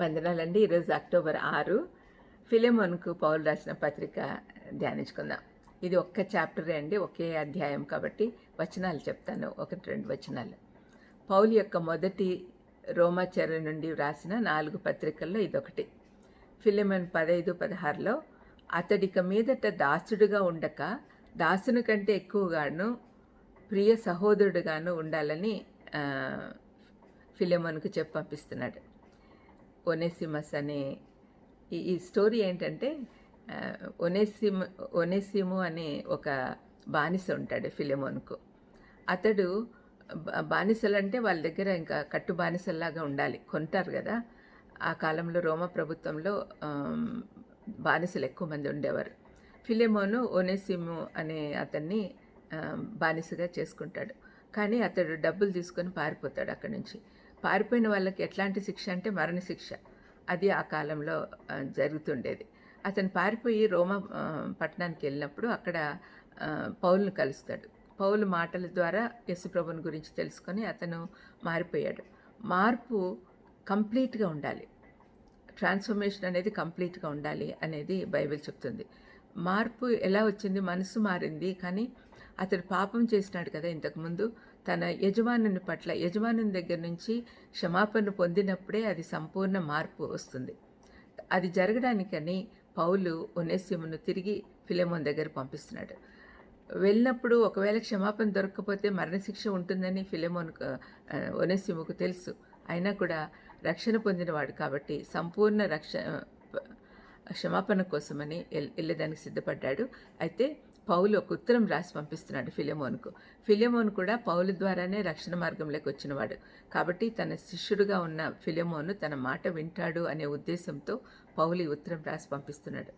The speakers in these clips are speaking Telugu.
వందనాలండి. ఈరోజు అక్టోబర్ ఆరు. ఫిలిమోన్కు పౌలు రాసిన పత్రిక ధ్యానించుకుందాం. ఇది ఒక్క చాప్టరే అండి ఒకే అధ్యాయం కాబట్టి వచనాలు చెప్తాను. ఒకటి రెండు వచనాలు. పౌలు యొక్క మొదటి రోమాచర్య నుండి వ్రాసిన నాలుగు పత్రికల్లో ఇదొకటి. ఫిలిమన్ పదైదు పదహారులో అతడిక మీదట దాసుడుగా ఉండక దాసుని కంటే ఎక్కువగాను ప్రియ సహోదరుడుగాను ఉండాలని ఆ, ఫిలిమోన్కు చెప్పి పంపిస్తున్నాడు. ఒనేసిమస్ అనే ఈ ఈ స్టోరీ ఏంటంటే ఆ, ఒనేసిమ్ ఒనేసిము అనే ఒక బానిస ఉంటాడు ఫిలిమోన్కు అతడు బానిసలు బానిసలంటే వాళ్ళ దగ్గర ఇంకా కట్టు బానిసల్లాగా ఉండాలి. కొంటారు కదా. ఆ కాలంలో రోమ ప్రభుత్వంలో బానిసలు ఎక్కువ మంది ఉండేవారు. ఫిలిమోను ఒనేసిము అనే అతన్ని బానిసగా చేసుకుంటాడు. కానీ అతడు డబ్బులు తీసుకొని పారిపోతాడు అక్కడి నుంచి. పారిపోయిన వాళ్ళకి ఎట్లాంటి శిక్ష అంటే మరణశిక్ష అది ఆ కాలంలో జరుగుతుండేది. అతను పారిపోయి రోమ పట్టణానికి వెళ్ళినప్పుడు అక్కడ ఆ, కలుస్తాడు. పౌలు మాటల ద్వారా యశుప్రభుని గురించి తెలుసుకొని అతను మారిపోయాడు. మార్పు కంప్లీట్గా ఉండాలి. ట్రాన్స్ఫర్మేషన్ అనేది కంప్లీట్గా ఉండాలి అనేది బైబిల్ చెప్తుంది. మార్పు ఎలా వచ్చింది? మనసు మారింది కానీ అతడు పాపం చేసినాడు కదా ఇంతకుముందు తన యజమానుని పట్ల యజమానుని దగ్గర నుంచి క్షమాపణ పొందినప్పుడే అది సంపూర్ణ మార్పు వస్తుంది. అది జరగడానికని పౌలు ఒనేసిమును తిరిగి ఫిలెమోన్ దగ్గర పంపిస్తున్నాడు. వెళ్ళినప్పుడు ఒకవేళ క్షమాపణ దొరకకపోతే మరణశిక్ష ఉంటుందని ఫిలెమోన్కు ఆ, తెలుసు. అయినా కూడా రక్షణ పొందినవాడు కాబట్టి సంపూర్ణ రక్ష క్షమాపణ కోసమని వెళ్ళేదానికి సిద్ధపడ్డాడు. అయితే పౌలు ఒక ఉత్తరం రాసి పంపిస్తున్నాడు ఫిలెమోన్కు. ఫిలెమోన్ కూడా పౌలు ద్వారానే రక్షణ మార్గంలోకి వచ్చినవాడు. కాబట్టి తన శిష్యుడుగా ఉన్న ఫిలెమోను తన మాట వింటాడు అనే ఉద్దేశంతో పౌలు ఈ ఉత్తరం రాసి పంపిస్తున్నాడు.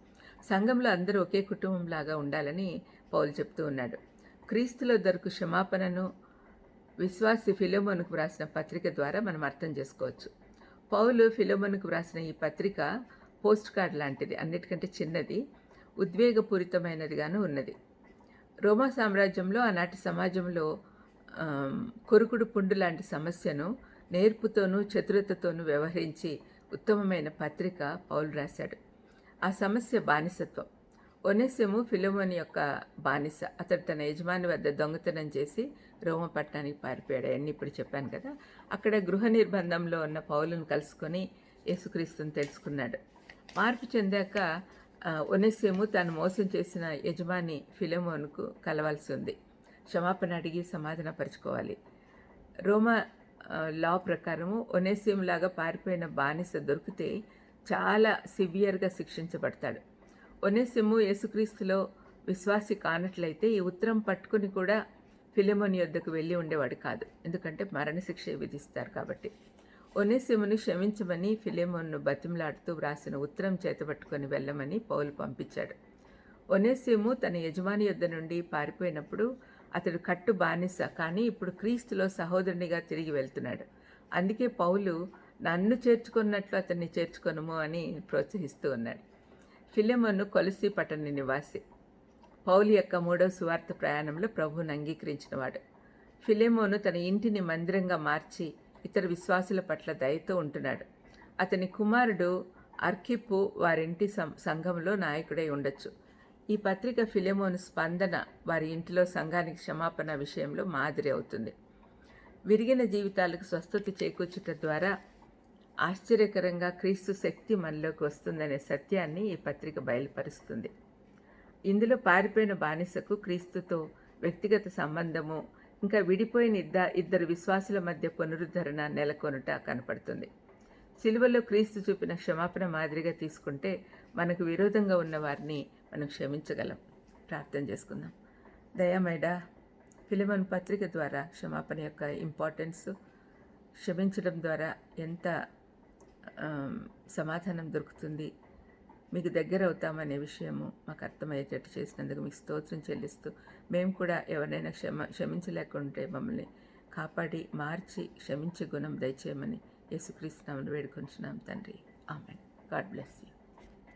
సంఘంలో అందరూ ఒకే కుటుంబంలాగా ఉండాలని పౌలు చెప్తూ ఉన్నాడు. క్రీస్తులో దొరకు క్షమాపణను విశ్వాసి ఫిలోమోన్కు వ్రాసిన పత్రిక ద్వారా మనం అర్థం చేసుకోవచ్చు. పౌలు ఫిలోమోన్కు వ్రాసిన ఈ పత్రిక పోస్ట్ కార్డ్ లాంటిది అన్నిటికంటే చిన్నది. ఉద్వేగపూరితమైనదిగాను ఉన్నది. రోమా సామ్రాజ్యంలో ఆనాటి సమాజంలో కొరుకుడు పుండు లాంటి సమస్యను నేర్పుతోనూ చతురతతోనూ వ్యవహరించి ఉత్తమమైన పత్రిక పౌలు రాశాడు. ఆ సమస్య బానిసత్వం. ఒనేసిము ఫిలోమోని యొక్క బానిస. అతడు తన యజమాని వద్ద దొంగతనం చేసి రోమ పట్టణానికి పారిపోయాడు. అని ఇప్పుడు చెప్పాను కదా. అక్కడ గృహ నిర్బంధంలో ఉన్న పౌలను కలుసుకొని యేసుక్రీస్తుని తెలుసుకున్నాడు. మార్పు చెందాక ఒనేసిము తాను మోసం చేసిన యజమాని ఫిలెమోన్కు కలవాల్సి ఉంది క్షమాపణ అడిగి సమాధానపరచుకోవాలి రోమా లా ప్రకారము ఒనేసేము లాగా పారిపోయిన బానిస దొరికితే చాలా సివియర్గా శిక్షించబడతాడు. ఒనేసిము యేసుక్రీస్తులో విశ్వాసి కానట్లయితే ఈ ఉత్తరం పట్టుకుని కూడా ఫిలిమోని యొద్దకు వెళ్ళి ఉండేవాడు కాదు. ఎందుకంటే మరణశిక్ష విధిస్తారు కాబట్టి. ఒనేసిమును క్షమించమని ఫిలేమోన్ను బతిమలాడుతూ వ్రాసిన ఉత్తరం చేతపట్టుకొని వెళ్ళమని పౌలు పంపించాడు. ఒనేసిము తన యజమాని యొద్ద నుండి పారిపోయినప్పుడు అతడు కట్టు బానిస కానీ ఇప్పుడు క్రీస్తులో సహోదరునిగా తిరిగి వెళ్తున్నాడు. అందుకే పౌలు నన్ను చేర్చుకున్నట్లు అతన్ని చేర్చుకొనుము అని ప్రోత్సహిస్తూ ఉన్నాడు. ఫిలెమోను కొలసి పట్టణ నివాసి. పౌలు యొక్క మూడవ సువార్త ప్రయాణంలో ప్రభువును అంగీకరించినవాడు. ఫిలెమోను తన ఇంటిని మందిరంగా మార్చి ఇతర విశ్వాసుల పట్ల దయతో ఉంటున్నాడు. అతని కుమారుడు అర్కిప్పు వారింటి సం- సంఘంలో నాయకుడై ఉండొచ్చు. ఈ పత్రిక ఫిలెమోన్ స్పందన వారి ఇంటిలో సంఘానికి క్షమాపణ విషయంలో మాదిరి అవుతుంది. విరిగిన జీవితాలకు స్వస్థత చేకూర్చుట ద్వారా ఆశ్చర్యకరంగా క్రీస్తు శక్తి మనలోకి వస్తుందనే సత్యాన్ని ఈ పత్రిక బయలుపరుస్తుంది. ఇందులో పారిపోయిన బానిసకు క్రీస్తుతో వ్యక్తిగత సంబంధము ఇంకా విడిపోయిన ఇద్ద ఇద్దరు విశ్వాసుల మధ్య పునరుద్ధరణ నెలకొనుట కనపడుతుంది. సిలువలో క్రీస్తు చూపిన క్షమాపణ మాదిరిగా తీసుకుంటే మనకు విరోధంగా ఉన్న వారిని మనం క్షమించగలం. ప్రార్థన చేసుకుందాం. దయామైడా ఫిలిమన్ పత్రిక ద్వారా క్షమాపణ యొక్క ఇంపార్టెన్స్ క్షమించడం ద్వారా ఎంత సమాధానం దొరుకుతుంది? మీకు దగ్గర అవుతామనే విషయము మాకు అర్థమయ్యేటట్టు చేసినందుకు మీకు స్తోత్రం చెల్లిస్తూ మేము కూడా ఎవరైనా క్షమ క్షమించలేకుంటే మమ్మల్ని కాపాడి మార్చి క్షమించే గుణం దయచేయమని యేసుక్రీస్తునామని వేడుకొంచున్నాం తండ్రి. ఆమెన్. God bless you.